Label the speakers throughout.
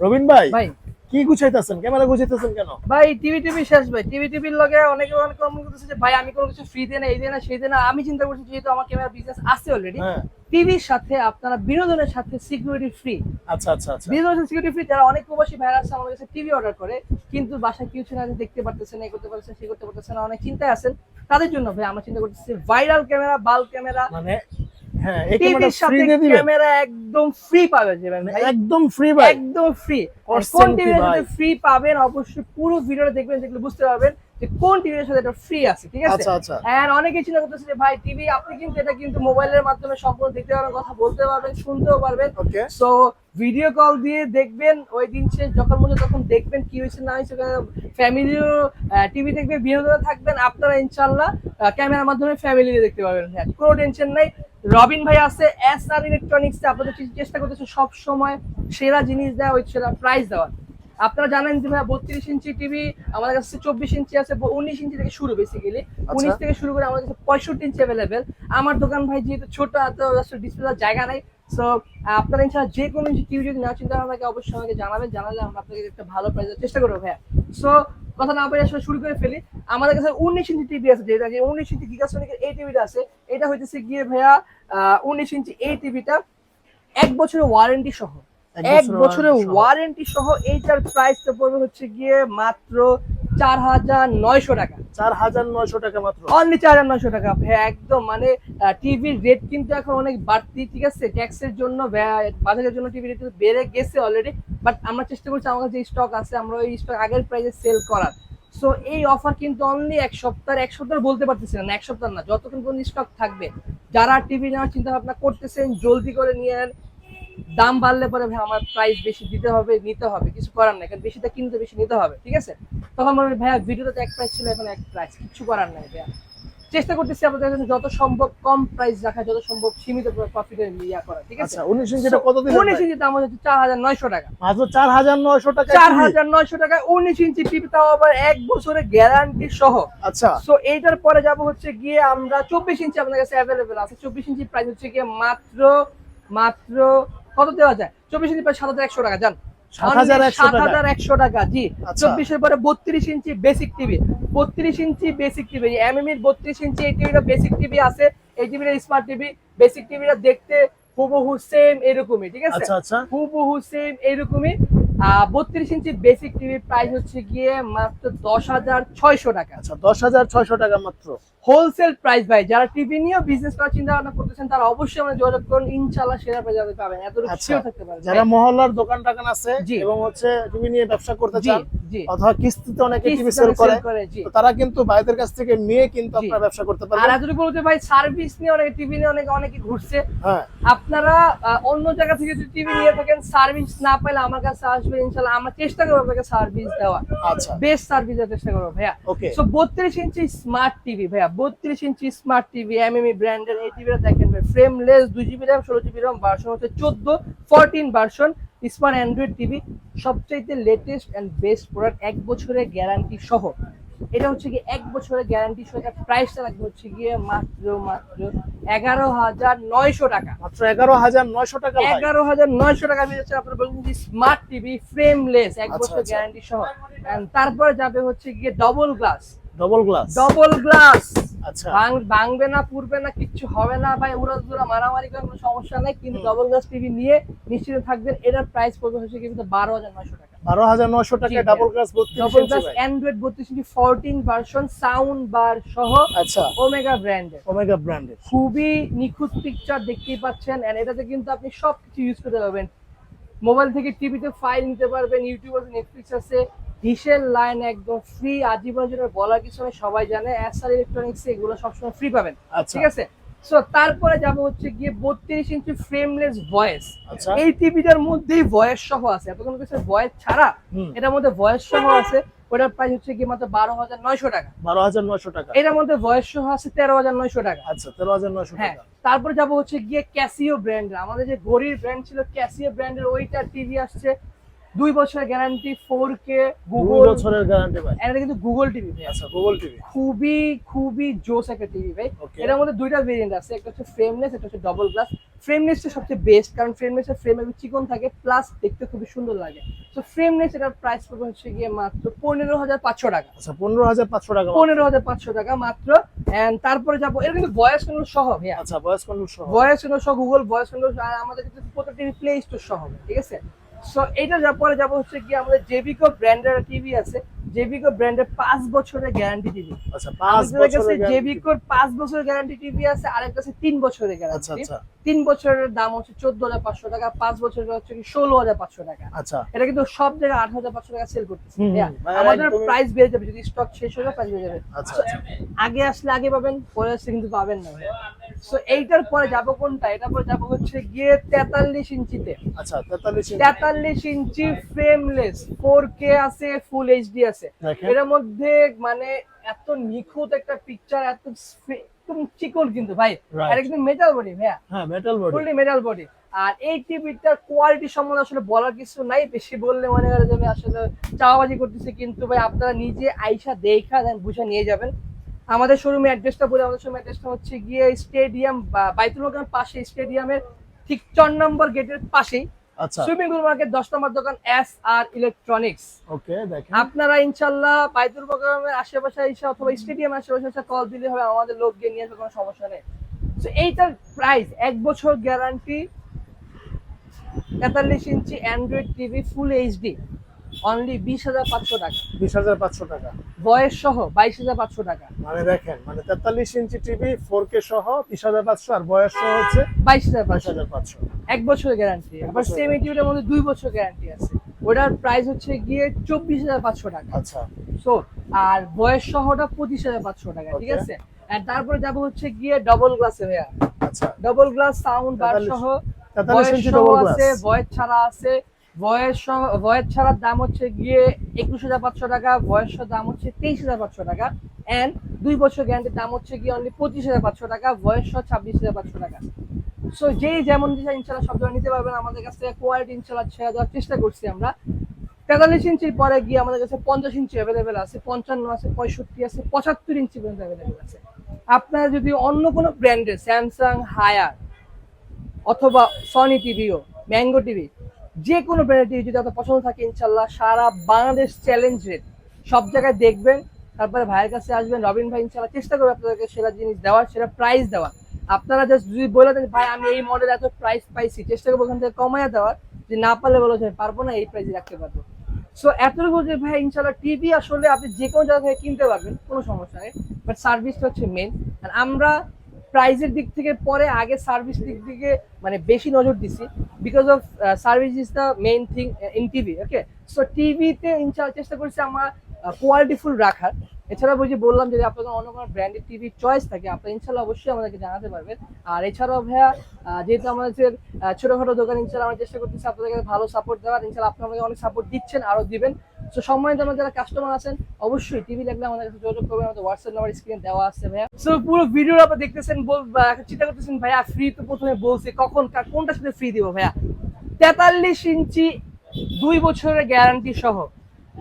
Speaker 1: রবিন ভাই
Speaker 2: ভাই।
Speaker 1: কি গুছাইতেছেন? ক্যামেরা গুছাইতেছেন কেন?
Speaker 2: ভাই টিভি টিভি শেষ ভাই। টিভি টিভির লগে অনেকে অনেক কমেন্ট করতেছে যে ভাই আমি কোনো কিছু ফ্রি দেনা এই দেনা সেই দেনা আমি চিন্তা করছি যেহেতু আমার ক্যামেরা বিজনেস আছে অলরেডি
Speaker 1: হ্যাঁ।
Speaker 2: টিভির সাথে আপনারা বিনোদনের সাথে সিকিউরিটি ফ্রি
Speaker 1: আচ্ছা আচ্ছা আচ্ছা।
Speaker 2: বিনোদনের সিকিউরিটি ফ্রি যারা অনেক প্রবাসী ভাইরা আছে আমাদের কাছে টিভি অর্ডার করে কিন্তু বাসায় কিছু না দেখতে পারতেছেন না করতে পারতেছেন সেই করতে পারতেছেন না অনেক চিন্তায় আছেন। তাদের জন্য ভাই আমরা চিন্তা করতেছি ভাইরাল ক্যামেরা বাল ক্যামেরা
Speaker 1: মানে হ্যাঁ ক্যামেরা
Speaker 2: টিভির সাথে ক্যামেরা একদম ফ্রি পাবেন যে
Speaker 1: একদম ফ্রি
Speaker 2: একদম ফ্রি কোন টিভির সাথে ফ্রি পাবেন অবশ্যই পুরো ভিডিওটা দেখবেন দেখলে বুঝতে পারবেন যে কোন টিভির সাথে এটা ফ্রি আছে ঠিক আছে?
Speaker 1: আচ্ছা আচ্ছা।
Speaker 2: অনেকে চিন্তা করতেছে যে ভাই টিভি আপনি কিন্তু এটা কিন্তু মোবাইলের মাধ্যমে সম্পূর্ণ দেখতে পারবেন কথা বলতে পারবেন শুনতেও পারবেন। সো ভিডিও কল দিয়ে দেখবেন ওই দিন সে যখন মনে তখন দেখবেন কি হয়েছে না হয়েছে ফ্যামিলিও টিভি দেখবেন বিনোদনে থাকবেন আপনারা ইনশাল্লাহ ক্যামেরার মাধ্যমে ফ্যামিলি দেখতে পাবেন। হ্যাঁ কোনো টেনশন নাই। রবিন ভাই আছে এস আর ইলেকট্রনিক্স আপনাদের চেষ্টা করতেছে সব সময় সেরা জিনিস দেওয়া ওই সেরা প্রাইস দেওয়ার? আপনারা জানেন যে ভাই বত্রিশ ইঞ্চি টিভি আমাদের কাছে চব্বিশ ইঞ্চি আছে উনিশ ইঞ্চি থেকে শুরু বেসিক্যালি উনিশ থেকে শুরু করে আমাদের কাছে পঁয়ষট্টি ইঞ্চি অ্যাভেলেবেল আমার দোকান ভাই যেহেতু ছোট এত ডিসপ্লে জায়গা নাই। সো আপনারা ইনশাল্লাহ যে কোনো টিভি যদি না চিন্তা ভাবনা অবশ্যই আমাকে জানাবেন। জানালে আমরা আপনাকে একটা ভালো প্রাইস চেষ্টা করব ভাইয়া। সো কথা না বলে আসলে শুরু করে ফেলি। আমাদের কাছে উনিশ ইঞ্চি টিভি আছে যেটা যে উনিশ ইঞ্চি গিগাসনিকের এই টিভিটা আছে। এটা হইতেছে গিয়ে ভাইয়া উনিশ ইঞ্চি এই টিভিটা এক বছরের ওয়ারেন্টি সহ। এক বছরের ওয়ারেন্টি সহ। এইটার প্রাইসটা পড়বে হচ্ছে গিয়ে মাত্র চার হাজার নয়শো টাকা।
Speaker 1: চার হাজার নয়শো টাকা মাত্র।
Speaker 2: অনলি চার হাজার নয়শো টাকা। একদম মানে টিভির রেট কিন্তু এখন অনেক বাড়তি ঠিক আছে? ট্যাক্সের জন্য বাজারের জন্য টিভি রেট বেড়ে গেছে অলরেডি বাট আমরা চেষ্টা করছি আমার কাছে স্টক আছে আমরা ওই স্টক আগের প্রাইসে সেল করার। সো এই অফার কিন্তু অনলি এক সপ্তাহ এক সপ্তাহ বলতে পারতেছি না এক সপ্তাহ না যতক্ষণ পর্যন্ত স্টক থাকবে। যারা টিভি নেওয়ার চিন্তা ভাবনা করতেছেন জলদি করে নিয়ে। দাম বাড়লে পরে ভাই আমার প্রাইস বেশি দিতে হবে নিতে হবে কিছু করার নাই কারণ বেশিটা কিনতে বেশি নিতে হবে ঠিক আছে? তখন বলবে ভাইয়া ভিডিওতে তো এক প্রাইস ছিল এখন এক প্রাইস কিছু করার নাই ভাইয়া। চেষ্টা করতেছি আপনাদের জন্য যত সম্ভব কম প্রাইস রাখা যত সম্ভব সীমিত প্রফিটের ইয়া করা ঠিক আছে?
Speaker 1: আচ্ছা উনিশ ইঞ্চিটা কত
Speaker 2: উনিশ
Speaker 1: ভাই?
Speaker 2: ইঞ্চি দাম হচ্ছে চার হাজার নয়শো টাকা।
Speaker 1: মাত্র চার হাজার নয়শো টাকা
Speaker 2: চার হাজার নয়শো টাকা উনিশ ইঞ্চি টিভি তাও আবার এক বছরের গ্যারান্টি সহ।
Speaker 1: আচ্ছা।
Speaker 2: সো এইটার পরে যাব হচ্ছে গিয়ে আমরা চব্বিশ ইঞ্চি আপনার কাছে অ্যাভেলেবেল আছে। চব্বিশ ইঞ্চি প্রাইস হচ্ছে গিয়ে মাত্র মাত্র কত দেওয়া যায়? চব্বিশ ইঞ্চি প্রায় সাত হাজার একশো টাকা জান। জি।
Speaker 1: আচ্ছা।
Speaker 2: পরে inch basic TV inch basic TV MM এর বত্রিশ ইঞ্চি এই টিভিটা বেসিক টিভি আছে এই টিভিটা স্মার্ট টিভি বেসিক টিভিটা দেখতে হুবহু সেম এরকমই ঠিক আছে?
Speaker 1: আচ্ছা আচ্ছা।
Speaker 2: হুবহু সেম এরকমই। বত্রিশ ইঞ্চি বেসিক টিভির প্রাইস হচ্ছে গিয়ে মাত্র দশ হাজার ছয়শো টাকা।
Speaker 1: আচ্ছা দশ হাজার ছয়শো টাকা মাত্র।
Speaker 2: হোলসেল প্রাইস ভাই যারা টিভি বিজনেস করার চিন্তা ভাবনা করতেছেন তারা অবশ্যই আমরা যোগাযোগ করুন। ইনশাল্লাহ সেরা প্রাইস পাবেন। এতটুকু
Speaker 1: আচ্ছা।
Speaker 2: থাকতে পারেন
Speaker 1: যারা মহল্লার দোকান টোকান আছে এবং হচ্ছে টিভি নিয়ে ব্যবসা করতে চান অথবা কিস্তিতে অনেকে টিভি সেল করে তারা কিন্তু ভাইদের কাছ থেকে নিয়ে কিন্তু আপনারা ব্যবসা করতে
Speaker 2: আর এতটুকু বলতে ভাই সার্ভিস নিয়ে অনেকে টিভি নিয়ে অনেকে অনেকে ঘুরছে।
Speaker 1: হ্যাঁ।
Speaker 2: আপনারা অন্য জায়গা থেকে যদি টিভি নিয়ে থাকেন সার্ভিস না পাইলে আমার কাছে আসবে ইনশাআল্লাহ আমরা চেষ্টা করব আপনাকে সার্ভিস দেওয়া
Speaker 1: আচ্ছা।
Speaker 2: বেস্ট সার্ভিস দেওয়ার চেষ্টা করব ভাইয়া।
Speaker 1: ওকে
Speaker 2: সো বত্রিশ ইঞ্চি স্মার্ট টিভি ভাইয়া। বত্রিশ ইঞ্চি স্মার্ট টিভি এমএমই ব্র্যান্ডের এই টিভিটা দেখেন ভাই। ফ্রেমলেস দুই জিবি র্যাম ষোলো জিবি র্যাম ভার্সন হচ্ছে চোদ্দ fourteen version smart Android TV সবচাইতে লেটেস্ট অ্যান্ড বেস্ট প্রোডাক্ট এক বছরের গ্যারান্টি সহ। এটা হচ্ছে কি এক বছরের গ্যারান্টি সহ এটা প্রাইসটা লাগবে হচ্ছে গিয়ে মাত্র মাত্র এগারো হাজার নয়শো টাকা।
Speaker 1: মাত্র এগারো হাজার নয়শো টাকা।
Speaker 2: এগারো হাজার নয়শো টাকা পেয়ে যাচ্ছে আপনার বলছেন যে স্মার্ট টিভি ফ্রেমলেস এক
Speaker 1: আচ্ছা,
Speaker 2: বছর
Speaker 1: আচ্ছা।
Speaker 2: গ্যারান্টি সহ। And তারপরে যাবে হচ্ছে গিয়ে double glass
Speaker 1: double glass
Speaker 2: double glass
Speaker 1: আচ্ছা।
Speaker 2: ভাঙবে না পুড়বে না কিচ্ছু হবে না ভাই উড়া দুরা মারামারি করে কোনো সমস্যা নাই। কিন্তু। ডবল গ্লাস টিভি নিয়ে নিশ্চিত থাকবেন। এটার প্রাইস পড়বে হচ্ছে কিন্তু বারো হাজার নয়শো টাকা।
Speaker 1: বারো হাজার টাকা ডাবল গ্লাস
Speaker 2: অ্যান্ড্রয়েড বত্রিশ inch fourteen version sound bar সহ
Speaker 1: আচ্ছা।
Speaker 2: ওমেগা ব্র্যান্ডের
Speaker 1: ওমেগা ব্র্যান্ডের
Speaker 2: খুবই নিখুঁত পিকচার দেখতেই পাচ্ছেন এন্ড এটাতে কিন্তু আপনি সবকিছু ইউজ করতে পারবেন। মোবাইল থেকে টিভিতে ফাইল নিতে পারবেন ইউটিউব আছে নেটফ্লিক্স আছে। ডিশের লাইন একদম ফ্রি আজীবন যেটা বলার কিছু সবাই জানে। এসআর ইলেকট্রনিক্স এগুলো সবসময় ফ্রি পাবেন।
Speaker 1: আচ্ছা।
Speaker 2: ঠিক আছে? সো তারপরে যাব হচ্ছে গিয়ে বত্রিশ ইঞ্চি ফ্রেমলেস ভয়েস এই টিভিটার মধ্যেই ভয়েস সহ আছে। এতক্ষণ কিছু ভয়েস ছাড়া এটার মধ্যে ভয়েস সহ আছে ওটার প্রাইস হচ্ছে গিয়ে মাত্র বারো হাজার নয়শো টাকা।
Speaker 1: বারো হাজার নয়শো টাকা।
Speaker 2: এটার মধ্যে ভয়েস সহ আছে তেরো হাজার নয়শো টাকা।
Speaker 1: আচ্ছা তেরো হাজার নয়শো
Speaker 2: হ্যাঁ
Speaker 1: টাকা।
Speaker 2: তারপরে যাব হচ্ছে গিয়ে ক্যাসিও ব্র্যান্ড আমাদের যে ঘড়ির ব্র্যান্ড ছিল ক্যাসিও ব্র্যান্ডের ওইটা টিভি আসছে দুই বছরের গ্যারান্টি ফোর কে গুগল
Speaker 1: বছরের গ্যারান্টি ভাই।
Speaker 2: এটা কিন্তু গুগল টিভি ভাই।
Speaker 1: আচ্ছা গুগল টিভি
Speaker 2: খুবই খুবই জোস একটা টিভি ভাই। এটার মধ্যে দুইটা ভেরিয়েন্ট আছে একটা হচ্ছে ফ্রেমলেস একটা হচ্ছে ডবল গ্লাস ফ্রেমনেসটা সবচেয়ে বেস্ট কারণ ফ্রেমনেসের ফ্রেম একটু চিকন থাকে প্লাস দেখতে খুবই সুন্দর লাগে। তো ফ্রেমলেস এটার প্রাইস পড়বে হচ্ছে গিয়ে মাত্র পনেরো হাজার পাঁচশো টাকা।
Speaker 1: আচ্ছা পনেরো হাজার পাঁচশো টাকা
Speaker 2: পনেরো হাজার পাঁচশো টাকা মাত্র। এন্ড তারপরে যাব এটা কিন্তু ভয়েস কন্ট্রোল সহ ভাইয়া।
Speaker 1: আচ্ছা বয়স কন্ট্রোল সহ।
Speaker 2: ভয়েস কন্ট্রোল সহ গুগল ভয়েস কন্ট্রোল আর আমাদের কিন্তু প্রত্যেকটি প্লে স্টোর সহ হবে, ঠিক আছে? সো এটা পরে যাব হচ্ছে কি আমাদের জেবিকো ব্র্যান্ডের টিভি আছে। জেবিকো ব্র্যান্ডের পাঁচ বছরের গ্যারান্টি টিভি
Speaker 1: আচ্ছা পাঁচ বছরের
Speaker 2: জেবিকোর পাঁচ বছরের গ্যারান্টি টিভি আছে আরেকটা আছে তিন বছরের
Speaker 1: আচ্ছা
Speaker 2: গ্যারান্টি
Speaker 1: আচ্ছা।
Speaker 2: তিন বছরের দাম হচ্ছে চোদ্দ হাজার পাঁচশো টাকা পাঁচ বছরের হচ্ছে কি ষোলো হাজার পাঁচশো টাকা।
Speaker 1: আচ্ছা।
Speaker 2: এটা কিন্তু সব জায়গায় আট হাজার পাঁচশো টাকা সেল করতেছে। আমাদের প্রাইস বেড়ে যাবে যদি স্টক শেষ হয়ে যায় প্রাইস বেড়ে যাবে।
Speaker 1: আচ্ছা আচ্ছা
Speaker 2: আগে আসলে আগে পাবেন পরে আসলে কিন্তু পাবেন না সো এইটার পরে যাব কোনটা? এটা পরে যাব হচ্ছে গিয়ে তেতাল্লিশ ইঞ্চিতে।
Speaker 1: আচ্ছা তেতাল্লিশ ইঞ্চি।
Speaker 2: তেতাল্লিশ ইঞ্চি ফ্রেমলেস ফোর কে আছে ফুল এইচডি আছে।
Speaker 1: দেখেন।
Speaker 2: এর মধ্যে মানে এত নিখুঁত একটা পিকচার এত একদম চিকন কিন্তু ভাই। আর একদম মেটাল বডি ভাইয়া।
Speaker 1: হ্যাঁ metal body
Speaker 2: fully metal body আর এই টিভিটার কোয়ালিটি সম্বন্ধে আসলে বলার কিছু নাই। বেশি বললে মনে করা যাবে আসলে চাওয়াবাজি করতেছে কিন্তু ভাই আপনারা নিজে আইসা দেখা দেন বুঝে নিয়ে যাবেন। আমাদের শোরুমে অ্যাড্রেসটা বলে আমাদের শোরুম অ্যাড্রেসটা হচ্ছে গিয়ে স্টেডিয়াম বা বাইতুল পাশে স্টেডিয়ামের ঠিক চার নম্বর গেটের পাশেই।
Speaker 1: আচ্ছা।
Speaker 2: সুইমিং পুল মার্কেট দশ নম্বর দোকান এস আর ইলেকট্রনিক্স
Speaker 1: ওকে দেখেন।
Speaker 2: আপনারা ইনশাল্লাহ বাইতুল মোকামের আশেপাশে এসে অথবা স্টেডিয়াম আশেপাশে এসে কল দিলে হবে আমাদের লোক গিয়ে নিয়ে আসবে কোনো সমস্যা নেই। তো এইটার প্রাইস এক বছর গ্যারান্টি তেতাল্লিশ inch Android TV full HD only বিশ হাজার পাঁচশো টাকা।
Speaker 1: বিশ হাজার পাঁচশো টাকা।
Speaker 2: বয়স সহ বাইশ হাজার পাঁচশো টাকা।
Speaker 1: মানে দেখেন মানে তেতাল্লিশ ইঞ্চি টিভি ফোর কে সহ বিশ হাজার পাঁচশো আর বয়স সহ হচ্ছে
Speaker 2: বাইশ হাজার
Speaker 1: বাইশ হাজার পাঁচশো।
Speaker 2: এক বছরের গ্যারান্টি আবার সেম টিভিটার মধ্যে দুই বছর গ্যারান্টি আছে। ওটার প্রাইস হচ্ছে গিয়ে চব্বিশ হাজার পাঁচশো টাকা।
Speaker 1: আচ্ছা।
Speaker 2: সো আর বয়স সহটা পঁচিশ হাজার পাঁচশো টাকা ঠিক আছে? আর তারপরে যাব হচ্ছে গিয়ে ডবল গ্লাসে ভাইয়া।
Speaker 1: আচ্ছা।
Speaker 2: ডবল গ্লাস সাউন্ড বার সহ ভয়েস সহ আছে ভয়েস ছাড়া আছে ভয়েস ভয়েস ছাড়ার দাম হচ্ছে গিয়ে একুশ হাজার পাঁচশো টাকা ভয়েস দাম হচ্ছে তেইশ হাজার পাঁচশো টাকা এন্ড দুই বছর গ্যারান্টির দাম হচ্ছে গিয়ে অনলি পঁচিশ হাজার পাঁচশো টাকা সহ ছাব্বিশ হাজার পাঁচশো টাকা। সো যেই যেমন ডিজাইন ইনশাল্লাহ সব ধরনের নিতে পারবেন, আমাদের কাছ থেকে কোয়ালিটি ইনশাল্লাহ ছেড়ে দেওয়ার চেষ্টা করছি আমরা। তেতাল্লিশ ইঞ্চির পরে গিয়ে আমাদের কাছে পঞ্চাশ ইঞ্চি অ্যাভেলেবেল আছে, পঞ্চান্ন আছে, পঁয়ষট্টি আছে, পঁচাত্তর ইঞ্চি পর্যন্ত অ্যাভেলেবেল আছে। আপনারা যদি অন্য কোনো ব্র্যান্ডের স্যামসাং হায়ার অথবা সনি টিভিও ম্যাঙ্গো টিভি যে কোনো টিভি যদি আপনার পছন্দ থাকে, ইনশাল্লাহ সারা বাংলাদেশ চ্যালেঞ্জ রেট সব জায়গায় দেখবেন, তারপরে ভাইয়ের কাছে আসবেন, রবিন ভাই ইনশাল্লাহ চেষ্টা করবে আপনাদেরকে সেরা জিনিস দেওয়ার, সেরা প্রাইস দেওয়ার। আপনারা জাস্ট যদি বলে দেন, ভাই, আমি এই মডেল এত প্রাইস পাইছি, চেষ্টা করব ওখান থেকে কমাইয়া দেওয়ার। যে না পারলে বলো যে পারব না, এই প্রাইসে রাখতে পারব। সো এতটুকু যে ভাই, ইনশাল্লাহ টিভি আসলে আপনি যে কোনো জায়গা থেকে কিনতে পারবেন, কোনো সমস্যা নেই। বাট সার্ভিসটা হচ্ছে মেন আর আমরা প্রাইজের দিক থেকে পরে আগে সার্ভিস দিক থেকে মানে বেশি নজর দিছি। Because of service is the main thing in TV okay so টিভিতে ইনশাল চেষ্টা করছি আমার কোয়ালিটিফুল রাখার। এছাড়া বুঝি বললাম যদি আপনাদের অন্য কোনো ব্র্যান্ডেড টিভি চয়েস থাকে, আপনারা ইনশাল্লাহ অবশ্যই আমাদেরকে জানাতে পারবেন। আর এছাড়াও ভাইয়া যেহেতু আমাদের ছোটোখাটো দোকান, ইনশাল্লাহ আমরা চেষ্টা করতেছি আপনাদেরকে ভালো সাপোর্ট দেওয়ার। ইনশাল্লাহ আপনারা অনেক সাপোর্ট দিচ্ছেন, আরও দিবেন। তো সম্মানিত আমার যারা কাস্টমার আছেন, অবশ্যই টিভি লাগলে আমাদের কাছে যোগাযোগ করবেন। আমাদের হোয়াটসঅ্যাপ নাম্বার স্ক্রিনে দেওয়া আছে, ভাইয়া। সো পুরো ভিডিও আপনারা দেখতেছেন চিন্তা করতেছেন, ভাইয়া ফ্রি তো প্রথমে বলছি, কখন কোনটার সাথে ফ্রি দিব, ভাইয়া? তেতাল্লিশ ইঞ্চি দুই বছরের গ্যারান্টি সহ।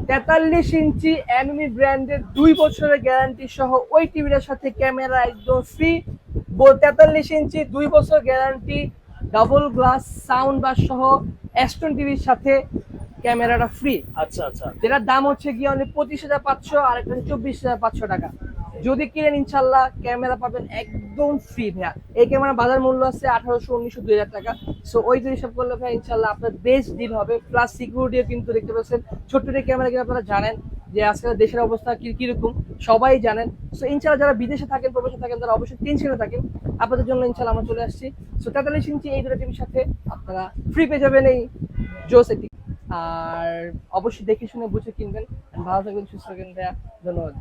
Speaker 2: তেতাল্লিশ ইঞ্চি অ্যানুমি ব্র্যান্ডের দুই বছরের গ্যারান্টি সহ। ওই টিভিটার সাথে ক্যামেরা একদম ফ্রি তেতাল্লিশ ইঞ্চি দুই বছর guarantee double glass sound bar সহ। অ্যাস্টন টিভির সাথে ক্যামেরাটা ফ্রি
Speaker 1: আচ্ছা আচ্ছা।
Speaker 2: যেটার দাম হচ্ছে গিয়ে অনেক পঁচিশ হাজার পাঁচশো আর একটা চব্বিশ হাজার পাঁচশো টাকা। যদি কিনেন ইনশাল্লাহ ক্যামেরা পাবেন একদম ফ্রি ভাইয়া। এই ক্যামেরা বাজার মূল্য আছে আঠারোশো উনিশশো দুই হাজার টাকা। সো ওই যে হিসাব করলে ভাই ইনশাল্লাহ আপনার বেস্ট ডিল হবে। প্লাস সিকিউরিটিও কিন্তু দেখতে পাচ্ছেন। ছোট্ট ক্যামেরা কিন্তু আপনারা জানেন যে আজকাল দেশের অবস্থা কি কীরকম সবাই জানেন। সো ইনশাল্লাহ যারা বিদেশে থাকেন প্রবাসে থাকেন তারা অবশ্যই টেনশনে থাকেন। আপনাদের জন্য ইনশাল্লাহ আমরা চলে আসছি। সো তেতাল্লিশ ইঞ্চি এই দুটো টিভির সাথে আপনারা ফ্রি পেয়ে যাবেন এই জোস একটি আর অবশ্যই দেখে শুনে বুঝে কিনবেন। ভালো থাকবেন সুস্থ থাকবেন ধন্যবাদ